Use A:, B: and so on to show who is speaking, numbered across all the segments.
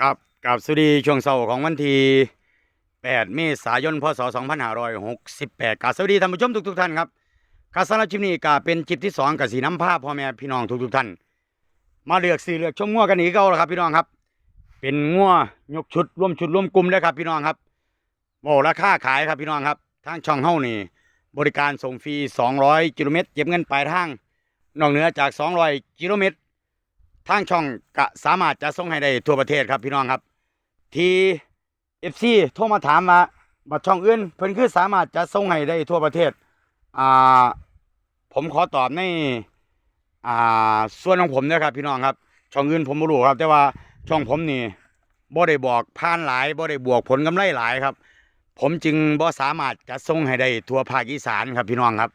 A: ครับกับสวัสดีช่วงเช้าของวันที่ 8 เมษายน พศ 2568กับสวัสดีท่านผู้ชมทุกๆท่านครับคาสำหรับคลิปนี้ก็เป็นคลิปที่2กับสีน้ำผ้าพ่อแม่พี่น้องทุกๆท่าน มาเลือกซื้อเลือกชมงัวกันอีกแล้วละครับพี่น้องครับ เป็นงัวยกชุดร่วมชุดร่วมกลุ่มเลยครับพี่น้องครับโอ้ราคาขายครับพี่น้องครับ ทางช่องเฮานี่ บริการส่งฟรี 200 กิโลเมตรเก็บเงินปลายทาง นอกเหนือจาก 200 กิโลเมตร ทางช่องก็สามารถจะส่งให้ได้ทั่วประเทศครับพี่น้องครับ ที่เอฟซีโทรมาถามมาบัดช่องอื่นเพิ่นคือสามารถจะส่งให้ได้ทั่วประเทศอ่าผมขอตอบในอ่าส่วนของผมนะครับ พี่น้องครับ ช่องอื่นผมไม่รู้ครับ แต่ว่าช่องผมนี่บ่ได้บอกผ่านหลายบ่ได้บวกผลกำไรหลายครับ ผมจึงบ่สามารถจะส่งให้ได้ทั่วภาคอีสานครับพี่น้องครับ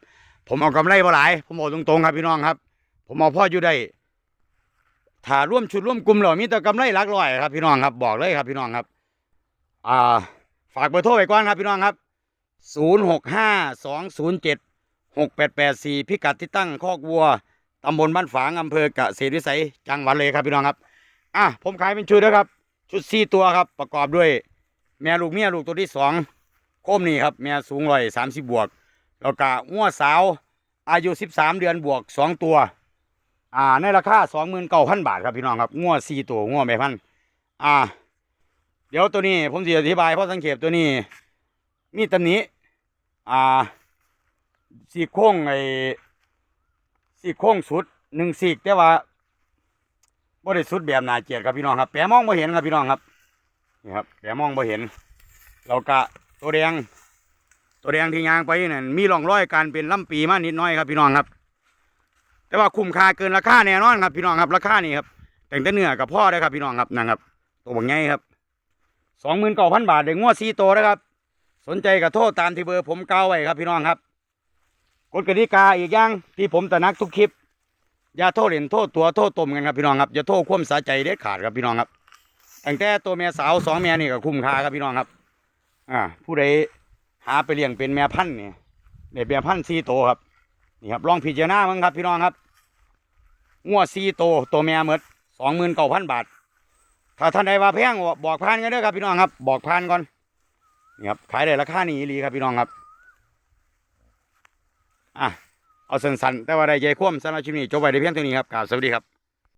A: ผมเอากำไรบ่หลาย ผมบอกตรงๆครับพี่น้องครับ ผมเอาพ่ออยู่ได้ ถ้าร่วมชุดร่วมกลุ่มเรามีแต่กำไรหลักร้อยครับพี่น้องครับบอกเลยครับพี่น้องครับอ่าฝากเบอร์โทรไว้ก่อนครับพี่น้องครับศูนย์หกห้าสองศูนย์เจ็ดหกแปดแปดสี่พิกัดที่ตั้งคอกวัวตำบลบ้านฝางอำเภอกเกษตรวิสัยจังหวัดเลยครับพี่น้องครับอะผมขายเป็นชุดนะครับ ชุดสี่ตัวครับประกอบด้วย แม่ลูกเมียลูกตัวที่สองโคมนี่ครับแม่สูงร้อยสามสิบบวก แล้วก็งัวสาวอายุสิบสามเดือนบวกสองตัว อ่าในราคาสองหมื่นเก้าพันบาทครับพี่น้องครับงัวสี่ตัวงัวแม่พันอ่า เดี๋ยวตัวนี้ผมจะอธิบายเพราะสังเกตตัวนี้ มีตำหนิอ่าสี่โค้งไอ้สี่โค้งสุดหนึ่งสี่แต่ว่าบ่ได้สุดแบบนาเกียดครับพี่น้องครับแปะมองบ่เห็นครับพี่น้องครับนี่ครับแปะมองบ่เห็นแล้วก็ตัวแดง ตัวแดงที่ยางไปนั่นมีร่องรอยการเป็นลำปีมานิดน้อยครับพี่น้องครับ แต่ว่าคุ้มค่าเกินราคาแน่นอนครับ พี่น้องครับราคานี่ครับแต่งแต่เนื้อกับพ่อได้ครับ พี่น้องครับนะครับตัวบางไงครับสองหมื่นเก้าพันบาทเด็กงวดสี่ตัวนะครับ สนใจกับโทษตามที่เบอร์ผมกล่าวไว้ครับ พี่น้องครับกฎกติกาอีกอย่างที่ผมตะนักทุกคลิป อย่าโทษเหรียญโทษตัวโทษตมกันครับพี่น้องครับอย่าโทษความสาใจเด็ดขาดครับพี่น้องครับตั้งแต่ตัวแม่สาวสองแม่นี่ก็คุ้มค่าครับพี่น้องครับ อ่า ผู้ใดหาไปเลี้ยงเป็นแม่พันธุ์เนี่ยเนี่ยแม่พันธุ์สี่ตัวครับ นี่ครับลองพิจารณามั้งครับพี่น้องครับงัวซีโตตัวแม่เมดสองหมื่นเก้าพันบาท ถ้าท่านใดว่าแพงบอกพานกันเด้อครับพี่น้องครับ บอกพานก่อนนี่ครับขายได้ราคานี้ดีครับพี่น้องครับอะเอาสั้นๆแต่ว่าได้ใจคว่ำสำหรับชิมนี้จบไปได้เพียงเท่านี้ครับกราบสวัสดีครับ